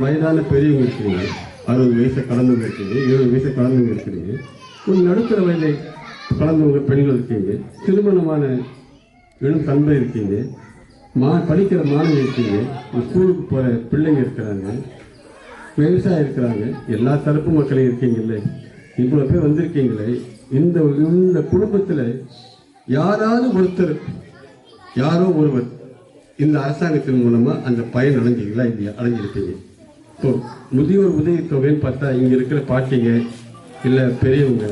வயதான பெரியவங்க இருக்கிறீங்க அறுபது வயசை கடந்தவங்க இருக்கீங்க இருபது வயசை கடந்தவங்க இருக்கிறீங்க ஒரு நடுத்தர வயதை கடந்தவங்க பெண்கள் இருக்கீங்க திருமணமான இளம் தந்தை இருக்கீங்க மா படிக்கிற மாணவி இருக்கீங்க ஒரு ஸ்கூலுக்கு போகிற பிள்ளைங்க இருக்கிறாங்க விவசாயம் இருக்கிறாங்க எல்லா தரப்பு மக்களையும் இருக்கீங்கல்ல. இவ்வளோ பேர் வந்திருக்கீங்களே. இந்த இந்த குடும்பத்தில் யாராவது ஒருத்தர் யாரோ ஒருவர் இந்த அரசாங்கத்தின் மூலமாக அந்த பயன் அடைஞ்சிங்களா இல்லையா? அடைஞ்சிருப்பீங்க. இப்போ முதியோர் உதவித்தொகைன்னு பார்த்தா இங்கே இருக்கிற பாட்டிங்க இல்லை பெரியவங்க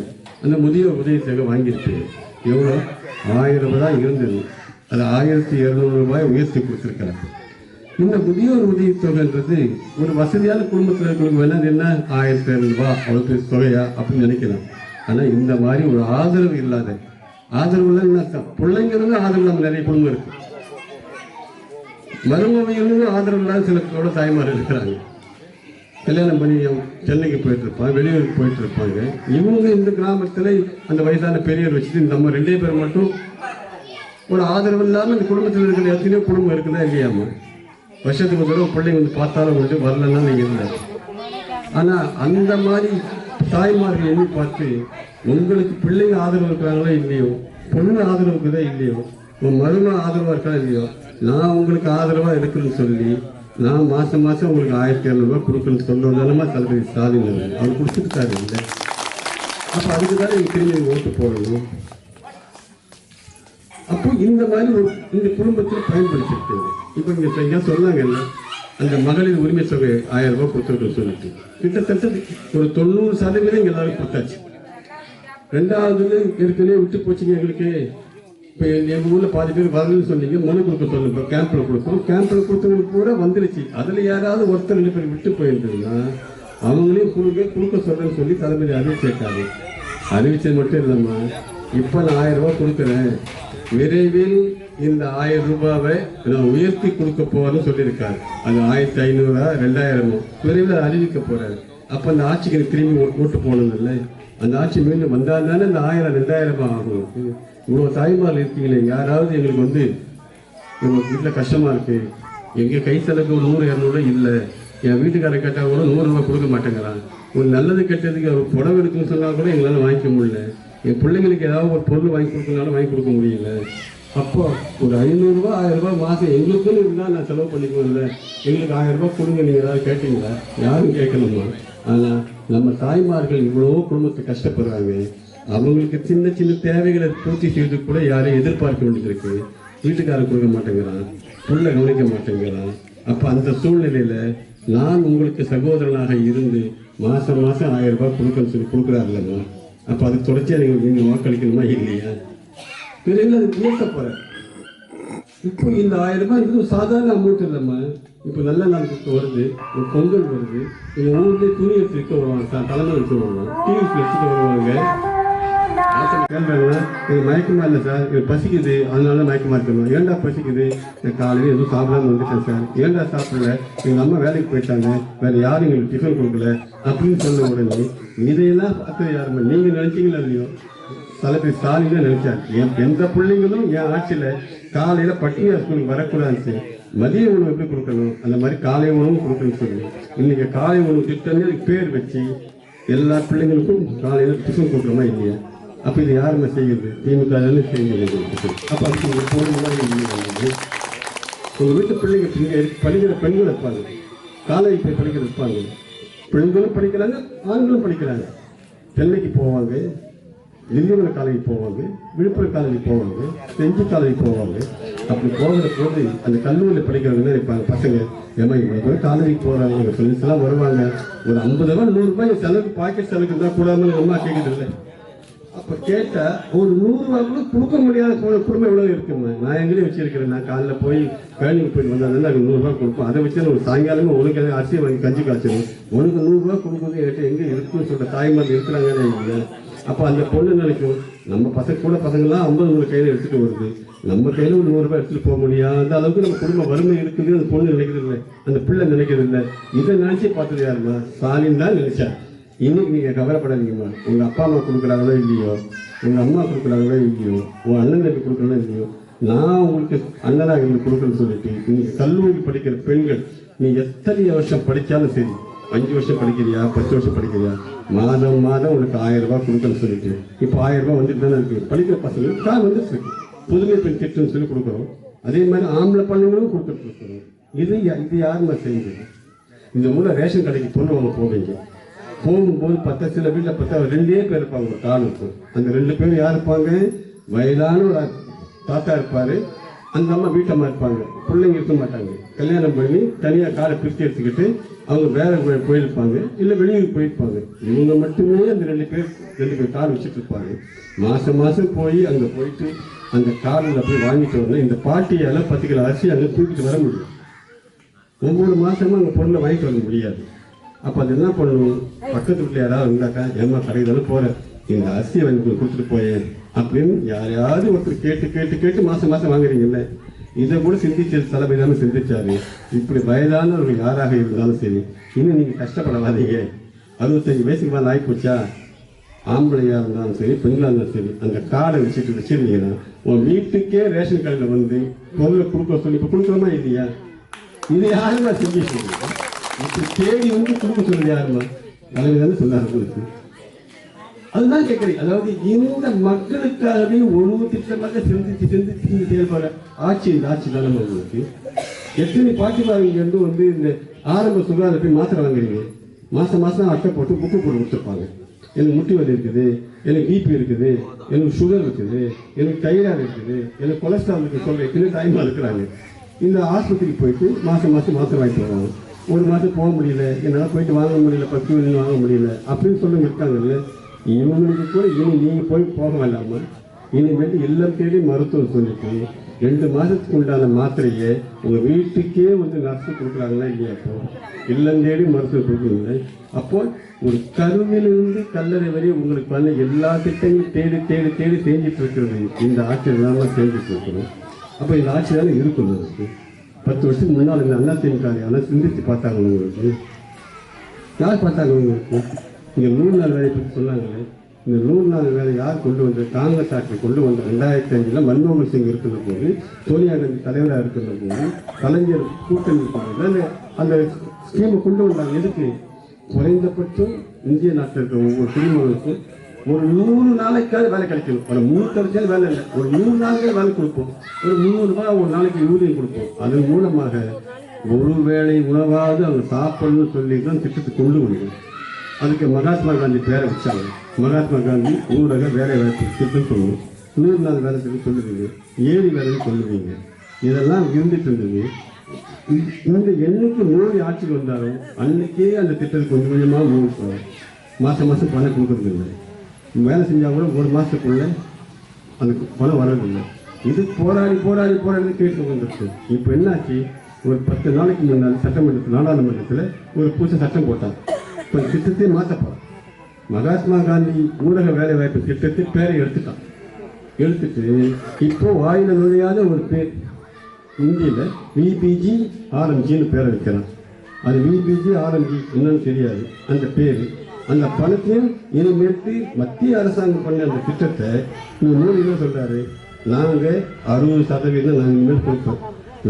அந்த முதியோர் உதவித்தொகை வாங்கியிருப்பீங்க எவ்வளோ? ஆயிரம் ரூபாய் தான் இருந்தது. அது ஆயிரத்தி இரநூறு ரூபாய் உயர்த்தி கொடுத்துருக்காங்க இந்த முதியோர் உதவித்தொகைன்றது ஒரு வசதியான குடும்பத்தில் இருக்கிறவங்க வேணால் என்ன? ஆயிரத்தி இரநூறுபா அவ்வளோ பெரிய தொகையா? அப்படின்னு நினைக்கலாம். ஆனால் இந்த மாதிரி ஒரு ஆதரவு இல்லாத ஆதரவு இல்லைன்னு அர்த்தம்? பிள்ளைங்கிறது ஆதரவு நம்ம நிறைய குடும்பம் இருக்கு. மருமவைகளும் ஆதரவு இல்லாத சில கூட தாய்மார்கள் இருக்கிறாங்க. கல்யாணம் பண்ணி சென்னைக்கு போயிட்டு இருப்பான் வெளியூருக்கு போயிட்டு இருப்பாங்க இவங்க இந்த கிராமத்தில் அந்த வயசான பெரியவர் வச்சுட்டு நம்ம ரெண்டே பேர் மட்டும் ஒரு ஆதரவு இல்லாமல் இந்த குடும்பத்தில் இருக்கிற எத்தனையோ குடும்பம் இருக்குதா இல்லையாமா வருஷத்துக்கு ஒரு தடவை பிள்ளைங்க வந்து பார்த்தாலும் உண்டு வரலன்னா நீங்கள் இல்லை ஆனால் அந்த மாதிரி தாய்மார்கள் எண்ணி பார்த்து உங்களுக்கு பிள்ளைங்க ஆதரவு இருக்கிறாங்களோ இல்லையோ? பொண்ணு ஆதரவு இருக்குதா இல்லையோ? உன் மரும ஆதரவாக இருக்கா இல்லையோ? நான் உங்களுக்கு ஆதரவாக இருக்குன்னு சொல்லி நான் மாதம் மாதம் உங்களுக்கு ஆயிரத்தி இரநூறுவா கொடுக்குன்னு சொல்லுவதானமா தளபதி ஸ்டாலின் அவர்கள். அவர் கொடுத்துருக்காரு இல்லை அப்போ அதுக்கு தான் நீங்கள் திரும்பி ஓட்டு போடணும். அப்போ இந்த மாதிரி ஒரு இந்த குடும்பத்தில் பயன்படுத்திருக்கு இப்போ இங்கே எங்கேயா சொன்னாங்கல்ல அந்த மகளிர் உரிமை தொகை ஆயிரம் ரூபாய் கொடுத்துருக்கோம் சொல்லிட்டு. கிட்டத்தட்ட ஒரு தொண்ணூறு சதவீதம் இங்கே எல்லாரும் கொடுத்தாச்சு. ரெண்டாவது ஏற்கனவே விட்டு போச்சுங்க எங்களுக்கு. இப்போ எங்கள் ஊரில் பாதி பேர் வரலன்னு சொன்னீங்க மனு கொடுக்க சொன்னோம் இப்போ கேம்பில் கொடுத்தோம். கேம்பில் கொடுத்தவங்களுக்கு கூட வந்துருச்சு. அதில் யாராவது ஒருத்தர் ரெண்டு பேர் விட்டு போயிருந்ததுன்னா அவங்களையும் கொடுக்க கொடுக்க சொல்கிறேன்னு சொல்லி தளபதி அறிவிச்சிருக்காரு அறிவிச்சது மட்டும் இல்லைம்மா இப்போ நான் ஆயிரம் ரூபாய் கொடுக்குறேன். விரைவில் இந்த ஆயிரம் ரூபாவை நான் உயர்த்தி கொடுக்க போகிறேன்னு சொல்லியிருக்காரு. அது ஆயிரத்தி ஐநூறா ரெண்டாயிரமோ? விரைவில் அறிவிக்க போறாரு. அப்போ அந்த ஆட்சிக்கு திரும்பி ஓ- ஓட்டு போனதில்லை. அந்த ஆட்சி மீண்டும் வந்தால் தானே இந்த ஆயிரம் ரெண்டாயிரம் ஆகும்? இவ்வளோ தாய்மார்கள் இருக்கீங்களே யாராவது எங்களுக்கு வந்து எங்களுக்கு வீட்டில் கஷ்டமாக இருக்குது எங்கள் கை செலவுக்கு ஒரு நூறு இரநூறு இல்லை. என் வீட்டுக்காரர் கேட்டால் கூட நூறுரூவா கொடுக்க மாட்டேங்கிறான். ஒரு நல்லது கெட்டதுக்கு ஒரு புடவை எடுக்கணும்னு சொன்னால் கூட எங்களால் வாங்கிக்க முடியல. என் பிள்ளைங்களுக்கு ஏதாவது ஒரு பொருள் வாங்கி கொடுக்கறனால வாங்கி கொடுக்க முடியல. அப்போ ஒரு ஐநூறுரூவா ஆயிரரூபா மாதம் எங்களுக்குன்னு இருந்தால் நான் செலவு பண்ணிக்குவேன்ல. எங்களுக்கு ஆயிரரூபா கொடுங்க நீங்கள் ஏதாவது கேட்டீங்களா? யாரும் கேட்கணுமா ஆனால் நம்ம தாய்மார்கள் இவ்வளோ குடும்பத்தை கஷ்டப்படுறாங்க. அவங்களுக்கு சின்ன சின்ன தேவைகளை பூர்த்தி செய்து கூட யாரையும் எதிர்பார்க்க வேண்டியிருக்கு வீட்டுக்காரர் கொடுக்க மாட்டேங்கிறான். புள்ள கவனிக்க மாட்டேங்கிறான். அப்போ அந்த சூழ்நிலையில நான் உங்களுக்கு சகோதரனாக இருந்து மாதம் மாதம் ஆயிரம் ரூபாய் கொடுக்கணும்னு சொல்லி கொடுக்குறாருல்லம்மா. அப்போ அதுக்கு தொடர்ச்சியாக நீங்கள் நீங்கள் வாக்களிக்கணுமா இல்லையா? பிறகு அது உயர்த்த போகிறேன் இப்போ இந்த ஆயிரம் ரூபாய் இது சாதாரண அமௌண்ட் இல்லைம்மா. இப்போ நல்ல நாள் கொடுத்து வருது ஒரு பொங்கல் வருது எங்கள் ஊர்லேயே துணி எடுத்து விற்க வருவாங்க தலைமை எடுத்து வருவாங்க டிவி எடுத்துட்டு வருவாங்க. ஆசிரியர் இது மயக்கமா இல்லை சார். இது பசிக்குது. அதனால மயக்கமா இருக்கணும் ஏன்டா பசிக்குது? நான் காலையில் எதுவும் சாப்பிடாம வந்துட்டேன் சார். ஏன்டா சாப்பிடல? எங்கள் அம்மா வேலைக்கு போயிட்டாங்க. வேற யாரும் எங்களுக்கு டிஃபன் கொடுக்கல. அப்படின்னு சொன்ன உடனே இதையெல்லாம் பார்த்தது யாருமே நீங்கள் நினைச்சீங்களா இல்லையோ? தளபதி ஸ்டாலின் நினைச்சார். என் எந்த பிள்ளைங்களும் என் ஆட்சியில் காலையில் பட்டினியா ஸ்கூலுக்கு வரக்கூடாதுன்னு மதிய உணவு எப்படி கொடுக்கணும்? அந்த மாதிரி காலை உணவும் கொடுக்கணும்னு சொல்லி இன்னைக்கு காலை உணவு திட்டங்கள் பேர் வச்சு எல்லா பிள்ளைங்களுக்கும் காலையில் டிஃபன் கொடுக்குறோமா இல்லையா? அப்போ இது யாருமே செய்கிறது திமுக தானே செய்யுது. அப்போ அதுக்கு உங்கள் வீட்டு பிள்ளைங்க பிள்ளைங்க படிக்கிற பெண்கள் இருப்பாங்க காலேஜ் போய் படிக்கிற இருப்பாங்க பெண்களும் படிக்கிறாங்க ஆண்களும் படிக்கிறாங்க. சென்னைக்கு போவாங்க திண்டிவனம் காலேஜ் போவாங்க விழுப்புரம் காலேஜ் போவாங்க செஞ்சி காலேஜ் போவாங்க. அப்படி போகிற போது அந்த கல்லூரியில் படிக்கிறவங்க இருப்பாங்க? பசங்க ஏமா இவ்வளோ பேர் காலேஜுக்கு போகிறாங்க எங்கள் ஃப்ரெண்ட்ஸ் எல்லாம் வருவாங்க. ஒரு ஐம்பது ரூபா நூறுரூபாய் செலவுக்கு பாக்கெட் செலவுக்கு இருந்தால் கூடாதுன்னு அம்மா கேட்குறது இல்லை. அப்போ கேட்டால் ஒரு நூறு ரூபாய் கூட கொடுக்க முடியாத குடும்பம் எவ்வளோ இருக்குங்க நான் எங்கேயும் வச்சிருக்கிறேன். நான் காலைல போய் வேலைக்கு போயிட்டு வந்தாலும் எனக்கு நூறுரூவா கொடுப்போம். அதை வச்சு ஒரு சாயங்காலமே உனக்கு எதாவது அரிசி வாங்கி கஞ்சி காய்ச்சிடும் உனக்கு நூறுரூவா கொடுக்குறது என்கிட்ட எங்கே இருக்குன்னு சொல்கிற தாய்மார் இருக்கிறாங்கன்னு இல்லை அப்போ அந்த பொண்ணு நினைக்கும்? நம்ம பசங்க கூட பசங்களாம் ஐம்பது நூறு கையில் எடுத்துகிட்டு வருது. நம்ம கையில் ஒரு நூறுரூவா எடுத்துகிட்டு போக போக அந்த அளவுக்கு நம்ம குடும்ப வறுமை இருக்குது அந்த பொண்ணு நினைக்கிறது இல்லை. அந்த பிள்ளை நினைக்கிறது இல்லை. இதை நினச்சி பார்த்தது யாருமா ஸ்டாலின் தான் நினைச்சா இன்னைக்கு நீங்கள் கவலைப்படாதீங்கம்மா. உங்கள் அப்பா அம்மா கொடுக்குறாங்களோ இல்லையோ உங்கள் அம்மா கொடுக்குறாங்களோ இல்லையோ உன் அண்ணன் தம்பி கொடுக்குறாங்களோ இல்லையோ நான் உங்களுக்கு அண்ணனாக இருந்து கொடுக்குறேன்னு சொல்லிட்டு நீங்கள் கல்லூரி படிக்கிற பெண்கள் நீ எத்தனை வருஷம் படித்தாலும் சரி அஞ்சு வருஷம் படிக்கிறியா பத்து வருஷம் படிக்கிறியா? மாதம் மாதம் உனக்கு ஆயிரம் ரூபாய் கொடுக்கணும்னு சொல்லிட்டு இப்போ ஆயிரம் ரூபாய் வந்துட்டு தானே இருக்குது படிக்கிற பசங்களுக்கு தான் வந்துட்டு இருக்கு. புதுமை பெண் திட்டம்னு சொல்லி கொடுக்குறோம். அதே மாதிரி ஆம்பளை பள்ளிகளும் கொடுத்துட்டு இருக்கிறோம். இது இது யாருமே செய்யுது? இந்த ஊரில் ரேஷன் கடைக்கு பொண்ணு வாங்க போவீங்க. போகும்போது பத்த சில வீட்டில் பார்த்தா ரெண்டே பேர் இருப்பாங்க ஒரு காலுக்கு அந்த ரெண்டு பேர் யார் இருப்பாங்க? வயதான ஒரு தாத்தா இருப்பார். அந்த அம்மா வீட்டம்மா இருப்பாங்க. பிள்ளைங்க இருக்க மாட்டாங்க. கல்யாணம் பண்ணி தனியாக காலை பிரித்து எடுத்துக்கிட்டு அவங்க வேற போயிருப்பாங்க. இல்லை வெளியூர் போயிருப்பாங்க. இவங்க மட்டுமே அந்த ரெண்டு பேர் ரெண்டு பேர் கார் வச்சுட்டு இருப்பாங்க. மாதம் மாதம் போய் அங்கே போயிட்டு அந்த காரில் போய் வாங்கிட்டு வரணும். இந்த பாட்டியால் பத்து கிலோ அரிசி அங்கே தூக்கிட்டு வர முடியும். ஒவ்வொரு மாதமும் அங்கே பொருளை வாங்கிட்டு வர முடியாது. அப்போ அது என்ன பண்ணணும் பக்கத்து வீட்டில் யாராவது இருந்தாக்கா ஏமா கடைக்கு தானே போகிறேன் இந்த அரிசியை வாங்கி கொடு- கொடுத்துட்டு போயேன் அப்படின்னு யாரையாவது ஒருத்தர் கேட்டு கேட்டு கேட்டு மாதம் மாதம் வாங்குறீங்கல்ல? இதை கூட சிந்திச்ச தலைமை தானே சிந்திச்சாரு. இப்படி வயதானவர்கள் யாராக இருந்தாலும் சரி இன்னும் நீங்கள் கஷ்டப்படாதீங்க அறுபத்தஞ்சு வயசுக்கு மேலே ஆகி போச்சா இருந்தாலும் சரி பெண்களாக இருந்தாலும் சரி அந்த கார்டை வச்சுட்டு வச்சிருந்தீங்கன்னா உன் வீட்டுக்கே ரேஷன் கடையில் வந்து பொருளை கொடுக்க சொல்லி இப்போ கொடுக்குறோமா இல்லையா? இது யாருமே செஞ்சு சொல்லுங்க தேடி வந்து கொடுக்க சொல்லுது யாருமா தலைவர் தானே சொன்னார் அதுதான் கேட்குறேன் அதாவது இந்த மக்களுக்காகவே ஒழுங்கு திட்டமாக சிந்திச்சு சிந்திச்சு சிந்தி செயல்பட ஆட்சி இந்த ஆட்சி தானே உங்களுக்கு. எத்தனை பாட்டிமாரிங்க வந்து வந்து இந்த ஆரம்ப சுகாதார போய் மாத்திரை வாங்குறீங்க? மாசம் மாசம் அட்டை போட்டு புக்கு போட்டு கொடுத்துருப்பாங்க எனக்கு முட்டி வலி இருக்குது எனக்கு பிபி இருக்குது எனக்கு சுகர் இருக்குது எனக்கு தைராய்டு இருக்குது எனக்கு கொலஸ்ட்ரால் இருக்குது சொல்ற எத்தனை டைமாக இருக்கிறாங்க. இந்த ஆஸ்பத்திரிக்கு போயிட்டு மாசம் மாசம் மாத்திரை வாங்கிட்டு வராங்க ஒரு மாதம் போக முடியல. என்னால் போயிட்டு வாங்க முடியல பத்து மணி வாங்க முடியல. அப்படின்னு சொல்லுங்க இருக்காங்கல்ல இவங்களுக்கு கூட இனி நீங்கள் போய் போக வேண்டாமா? இனிமேல் இல்லம் தேடி மருத்துவம் சொல்லிட்டு ரெண்டு மாதத்துக்கு உண்டான மாத்திரையை உங்கள் வீட்டுக்கே வந்து நர்ஸு கொடுக்குறாங்களா இல்லையா அப்போ இல்லம் தேடி மருத்துவம் கொடுக்குறீங்க அப்போ ஒரு கருவிலிருந்து கல்லறை வரை உங்களுக்கு பண்ண எல்லா திட்டங்களும் தேடி தேடி தேடி செஞ்சுட்டு இருக்கிறது. இந்த ஆட்சியில் தான் செஞ்சுட்டு இருக்கிறோம். அப்போ இந்த ஆட்சியால் இருக்கணும். இருக்குது பத்து வருஷத்துக்கு முன்னால் இந்த அண்ணா திமுக ஆனால் சிந்தித்து பார்த்தாங்க உங்களுக்கு. யார் பார்த்தாங்க உங்களுக்கு? இங்கே நூறு நாள் வேலையை பற்றி சொன்னாங்களே. இந்த நூறு நாள் வேலை யார் கொண்டு வந்தது காங்கிரஸ் ஆட்சி கொண்டு வந்த ரெண்டாயிரத்தி அஞ்சில் மன்மோகன் சிங் இருக்கிற போது சோனியா காந்தி தலைவராக இருக்கிற போது கலைஞர் கூட்டணி இருக்கிறது அந்த அந்த ஸ்கீமை கொண்டு வந்தாங்க. எதுக்கு? குறைந்தபட்சம் இந்திய நாட்டில் இருக்கிற ஒவ்வொரு குடிமகனுக்கும் ஒரு நூறு நாளைக்காவது வேலை கிடைக்கணும் ஒரு மூணு கிடைச்சாலும் வேலை இல்லை. ஒரு நூறு நாளைக்கு வேலை கொடுப்போம். ஒரு நூறு ரூபாய் ஒரு நாளைக்கு ஊதியம் கொடுப்போம். அதன் மூலமாக ஒரு வேளை உணவாவது அவங்க சாப்பிடணும்னு சொல்லி தான் திட்டத்தை கொண்டு வந்தோம். அதுக்கு மகாத்மா காந்தி பேரை வச்சாங்க. மகாத்மா காந்தி ஊரக வேலை வாய்ப்பு திட்டம் சொல்லுவோம். நூறு நாள் வேலை திட்டம் சொல்லுவீங்க. ஏழு வேலை சொல்லுவீங்க. இதெல்லாம் இருந்துட்டு இருந்தது. இந்த- என்னைக்கு மோடி ஆட்சிக்கு வந்தாலும் அன்னைக்கே அந்த திட்டத்தை கொஞ்சம் கொஞ்சமாக மூணு மாதம் மாதம் பணம் கொடுக்கறது இல்லை. வேலை செஞ்சால் கூட ஒரு மாதத்துக்குள்ள அதுக்கு பணம் வரதில்லை இது போராடி போராடி போராடி கேட்டு வந்துருக்கு இப்போ என்னாச்சு? ஒரு பத்து நாளைக்கு முன்னாடி சட்டமன்றத்தில் நாடாளுமன்றத்தில் ஒரு புதுசு சட்டம் போட்டாங்க. இப்போ திட்டத்தை மாற்றப்போம் மகாத்மா காந்தி ஊடக வேலை வாய்ப்பு திட்டத்தை பேரை எடுத்துட்டான். எடுத்துட்டு இப்போ வாயில் நுழையாத ஒரு பேர் இந்தியில் விபிஜி ஆர்எம்ஜின்னு பேரை வைக்கிறான் அது விபிஜி ஆர்எம்ஜி என்னன்னு தெரியாது. அந்த பேர் அந்த பணத்தையும் இனிமேட்டு மத்திய அரசாங்கம் பண்ண அந்த திட்டத்தை இந்த மோடி என்ன சொல்றாரு? நாங்கள் அறுபது சதவீதம் நாங்கள் இனிமேல் கொடுப்போம்.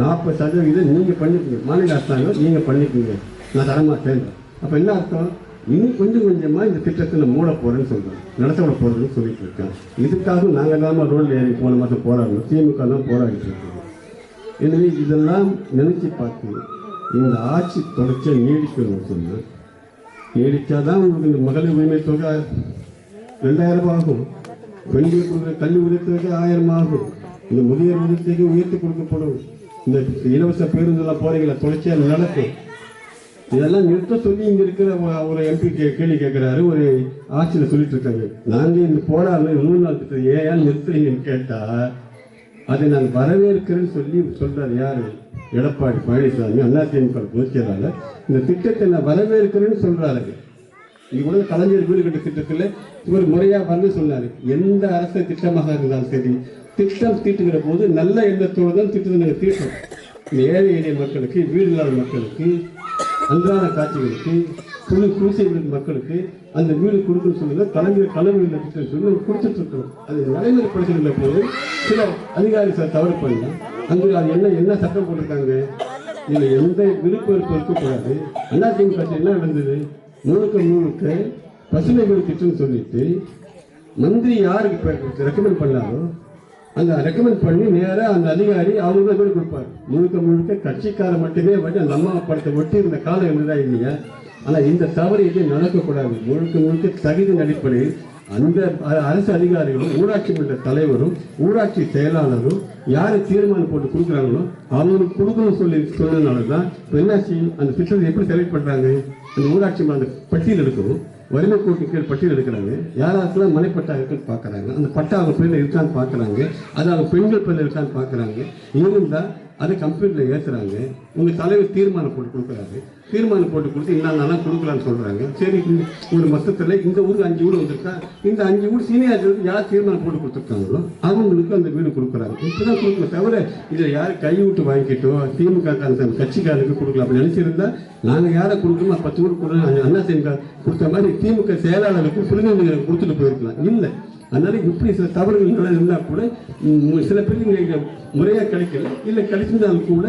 நாற்பது சதவீதம் நீங்கள் பண்ணிக்கோங்க. மாநில அரசாங்கம் நீங்கள் பண்ணிக்கோங்க. நான் தரமாட்டேன். அப்போ என்ன அர்த்தம்? இன்னும் கொஞ்சம் கொஞ்சமாக இந்த திட்டத்தில் மூட போகிறேன்னு சொல்கிறேன் நடத்த விட போகிறேன்னு சொல்லிட்டு இருக்கேன் இதுக்காக நாங்கள் தான் ரோல் ஏறி போன மாதம் போராடணும். திமுக தான் போராடிட்டு இருக்கோம் எனவே இதெல்லாம் நினைச்சு பார்த்து இந்த ஆட்சி தொடர்ச்சியாக நீடிக்கணும்னு சொன்னால் நீடித்தாதான் உங்களுக்கு இந்த மகளிர் உரிமை தொகை ரெண்டாயிரம் ரூபாய் ஆகும் பெண்களுக்கு கொடுக்குற கல்வி உதவித்தொகை ஆயிரம் ஆகும் இந்த முதியோர் உதவித்தொகை உயர்த்தி கொடுக்கப்படும். இந்த இலவச பேருந்தெல்லாம் போறீங்களா தொடர்ச்சியாக நடக்கும் இதெல்லாம் நிறுத்த சொல்லி இங்க இருக்கிற ஒரு- ஒரு எம்பி கேள்வி கேட்கிறாரு ஒரு ஆட்சியில் சொல்லிட்டு இருக்காங்க நாங்க இந்த போராடணும் நூறு நாள் திட்டம் ஏன் நிறுத்துறீங்கன்னு கேட்டா அதை நான் வரவேற்கிறேன்னு சொல்லி சொல்றாரு யாரு? எடப்பாடி பழனிசாமி அதிமுக பொதுச் இந்த திட்டத்தை நான் வரவேற்கிறேன்னு சொல்றாரு. இங்க கூட கலைஞர் வீடு கட்ட திட்டத்தில் இவர் முறையாக வந்து சொன்னார். எந்த அரசு திட்டமாக இருந்தாலும் சரி திட்டம் தீட்டுகிற போது நல்ல எண்ணத்தோடு தான் திட்டத்தை நாங்கள் தீட்டோம் இந்த ஏழை எளிய மக்களுக்கு வீடு இல்லாத மக்களுக்கு அன்றாட காட்சிகளுக்கு குழு குடிசை வீடு மக்களுக்கு அந்த வீடு கொடுக்கணும்னு சொல்லி கலைஞர் கலைஞர் திட்டம் சொல்லி கொடுத்துட்டு இருக்கோம் அது நடைமுறைப்படுத்துகிற போது சில அதிகாரி சார் தவறு பண்ணலாம் அங்கே அது என்ன என்ன சட்டம் போட்டிருக்காங்க? இதில் எந்த விருப்ப வெறுப்பு இருக்கக்கூடாது. அதிமுக கட்சி என்ன நடந்தது? முழுக்க முழுக்க பசுமை திட்டம்னு சொல்லிட்டு மந்திரி யாருக்கு ரெக்கமெண்ட் பண்ணாரோ அந்த ரெக்கமெண்ட் பண்ணி நேராக அந்த அதிகாரி அவங்க தான் கொடுப்பார். முழுக்க முழுக்க கட்சிக்கார மட்டுமே வந்து அந்த அம்மா படத்தை ஒட்டி இருந்த காலம் இருந்ததா இல்லையா? ஆனால் இந்த தவறு எதுவும் நடக்கக்கூடாது. முழுக்க முழுக்க தகுதி அடிப்படையில் அந்த அரசு அதிகாரிகளும் ஊராட்சி மன்ற தலைவரும் ஊராட்சி செயலாளரும் யாரை தீர்மானம் போட்டு கொடுக்குறாங்களோ அவங்களுக்கு கொடுக்கணும்னு சொல்லி சொன்னதுனால தான் இப்ப என்னாச்சு அந்த திட்டத்தை எப்படி செலக்ட் பண்ணுறாங்க அந்த ஊராட்சி மன்ற பட்டியல் எடுக்கணும் வறுமை கோட்டு கீழ் பட்டியல் எடுக்கிறாங்க. யாராருக்கெல்லாம் மனைப்பட்டா இருக்குன்னு பார்க்குறாங்க. அந்த பட்டா அவங்க பேர்ல இருக்கான்னு பார்க்குறாங்க. அது அவங்க பெண்கள் பிள்ளை இருக்கான்னு பார்க்குறாங்க. இருந்தால் அதை கம்ப்யூட்டரில் ஏற்றுறாங்க உங்கள் தலைவர் தீர்மானம் போட்டு கொடுக்குறாரு. தீர்மானம் போட்டு கொடுத்து என்ன கொடுக்கலான்னு சொல்கிறாங்க சரி ஒரு மொத்தத்தில் இந்த ஊருக்கு அஞ்சு வீடு வந்திருக்கா? இந்த அஞ்சு வீடு சீனியர் யார் தீர்மானம் போட்டு கொடுத்துருக்காங்களோ அவங்களுக்கு அந்த வீடு கொடுக்குறாங்க இப்பதான் கொடுக்கல தவிர இதில் யார் கை விட்டு வாங்கிக்கிட்டோ திமுக அந்த கட்சிக்காரருக்கு கொடுக்கலாம் அப்படி நினச்சிருந்தா நாங்கள் யாரை கொடுக்கணுமோ பத்து வீடு கொடுக்கணும் அண்ணா திமுக கொடுத்த மாதிரி திமுக செயலாளருக்கு பிரதிநிதிகளுக்கு கொடுத்துட்டு போயிருக்கலாம். இல்லை அதனால இப்படி சில தவறுகள் இருந்தால் கூட சில பேருக்கு முறையாக கிடைக்கல இல்லை கிடைச்சிருந்தாலும் கூட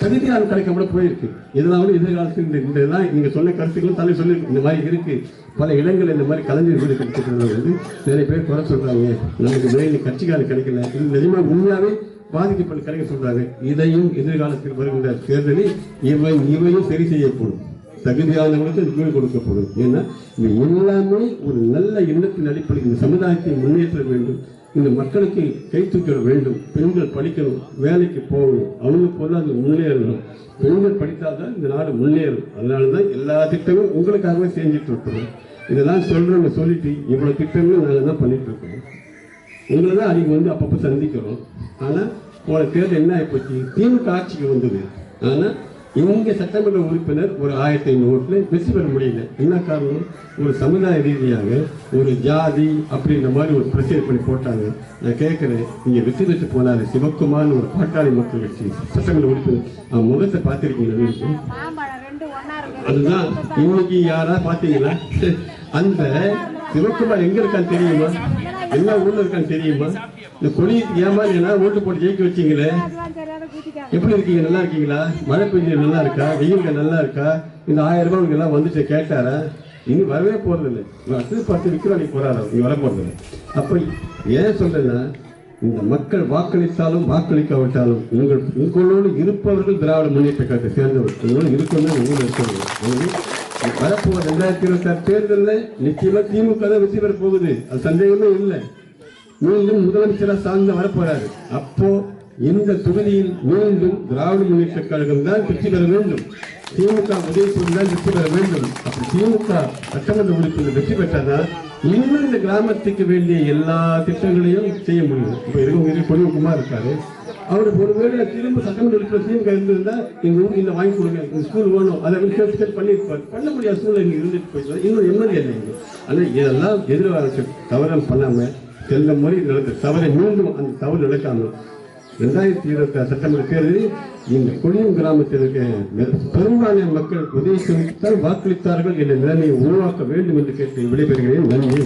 தகுதியான கிடைக்காம போயிருக்கு. இதெல்லாம் வந்து எதிர்காலத்தில் இந்த இந்த இதெல்லாம் நீங்கள் சொன்ன கருத்துக்களும் தலை சொல்லி இந்த மாதிரி இருக்கு. பல இடங்கள் இந்த மாதிரி கலைஞர் வீடு கிடைச்சிருக்கிறது வந்து நிறைய பேர் குறை சொல்கிறாங்க நமக்கு மெயின் கட்சிக்காரர் கிடைக்கல. இது நிஜமாக உண்மையாகவே பாதிக்கப்பட்டு கிடைக்க சொல்கிறாங்க இதையும் எதிர்காலத்தில் வருகின்ற தேர்தலில் இவை இவையும் சரி செய்யப்படும் தகுதியானவங்களுக்கு அது வீடு கொடுக்கப்படும். ஏன்னா இது எல்லாமே ஒரு நல்ல எண்ணத்தின் அடிப்படையில் இந்த சமுதாயத்தை முன்னேற்ற வேண்டும். இந்த மக்களுக்கு கை தூக்கிட வேண்டும். பெண்கள் படிக்கணும் வேலைக்கு போகணும் அவங்க அது முன்னேறணும். பெண்கள் படித்தால் தான் இந்த நாடு முன்னேறும். அதனால தான் எல்லா திட்டமும் உங்களுக்காகவே செஞ்சுட்டு இருக்கிறோம் இதெல்லாம் சொல்றவங்க சொல்லிட்டு இவ்வளோ திட்டங்களும் நாங்கள் தான் பண்ணிட்டு இருக்கிறோம் உங்களை தான் அன்னைக்கு வந்து அப்பப்போ சந்திக்கிறோம். ஆனால் போன தேர்தல் என்ன ஆகிப்போச்சு திமுக ஆட்சிக்கு வந்தது. ஆனால் இவங்க சட்டமன்ற உறுப்பினர் ஒரு ஆயிரத்தி ஐநூறு ஓட்டுல வெற்றி பெற முடியல. என்ன காரணம்? ஒரு சமுதாய ரீதியாக ஒரு ஜாதி அப்படின்ற மாதிரி ஒரு பிரச்சனை பண்ணி போட்டாங்க. நான் கேட்கிறேன் நீங்க வெற்றி பெற்று போனாரு சிவக்குமார்னு ஒரு பாட்டாளி மக்கள் கட்சி சட்டமன்ற உறுப்பினர் அவன் முகத்தை பார்த்திருக்கீங்க அதுதான் இன்னைக்கு யாரா பாத்தீங்களா அந்த சிவக்குமார் எங்க இருக்கான்னு தெரியுமா? எல்லா ஊர்ல இருக்கான்னு தெரியுமா? இந்த கொடிக்கு ஏமாறீங்கன்னா ஓட்டு போட்டு ஜெயிக்க வச்சீங்களே? எப்படி இருக்கீங்க? நல்லா இருக்கீங்களா? மழை பெஞ்சு நல்லா இருக்கா? வெயில்கள் நல்லா இருக்கா? இந்த ஆயிரம் ரூபாய் உங்களுக்கு எல்லாம் வந்துட்டு கேட்டாரா? இனி வரவே போறது இல்லை அடுத்தது பார்த்து விற்கிறோம் நீ போறாரு நீ வர போறது இல்லை அப்ப ஏன் சொல்றேன்னா இந்த மக்கள் வாக்களித்தாலும் வாக்களிக்காவிட்டாலும் உங்கள் உங்களோடு இருப்பவர்கள் திராவிட முன்னேற்ற கழகத்தை சேர்ந்தவர் உங்களோடு இருக்கணும் உங்களோடு இருக்கணும் வரப்போகிற ரெண்டாயிரத்தி இருபத்தி ஆறு தேர்தலில் நிச்சயமா திமுக தான் வெற்றி பெற போகுது. அது சந்தேகமே இல்லை. மீண்டும் முதலமைச்சராக சார்ந்து வரப்போறாரு. அப்போ இந்த தொகுதியில் மீண்டும் திராவிட முன்னேற்ற கழகம் தான் வெற்றி பெற வேண்டும். திமுக உதவி தான் வெற்றி பெற வேண்டும். அப்படி திமுக சட்டமன்ற உறுப்பினர் வெற்றி பெற்றாதான் இன்னும் இந்த கிராமத்துக்கு வேண்டிய எல்லா திட்டங்களையும் செய்ய முடியும். இப்ப இருக்கவங்க பொன்னிகுமார் இருக்காரு? அவருக்கு ஒருவேளை திரும்ப சட்டமன்ற உறுப்பினர் திமுக இருந்திருந்தா எங்க ஊருக்கு இந்த வாங்கி கொடுங்க. இந்த ஸ்கூல் வேணும். அதை விசாரிச்சு பண்ணியிருப்பார். பண்ண முடியாத சூழ்நிலை இங்க இருந்துட்டு போயிட்டு இன்னும் நிம்மதி இல்லை இங்க. ஆனா இதெல்லாம் எதிர்காலத்து தவறம் பண்ணாம செல்ல முறை நடந்த தவறை மீண்டும் அந்த தவறு நடக்காம ரெண்டாயிரத்தி இருபத்தி ஆறு சட்டமன்ற தேர்தலில் இந்த கொடியம் கிராமத்தில் இருக்க பெரும்பாலான மக்கள் உதவி செய்தால் வாக்களித்தார்கள் என்ற நிலைமையை உருவாக்க வேண்டும் என்று கேட்டு விடைபெறுகிறேன். நன்றி.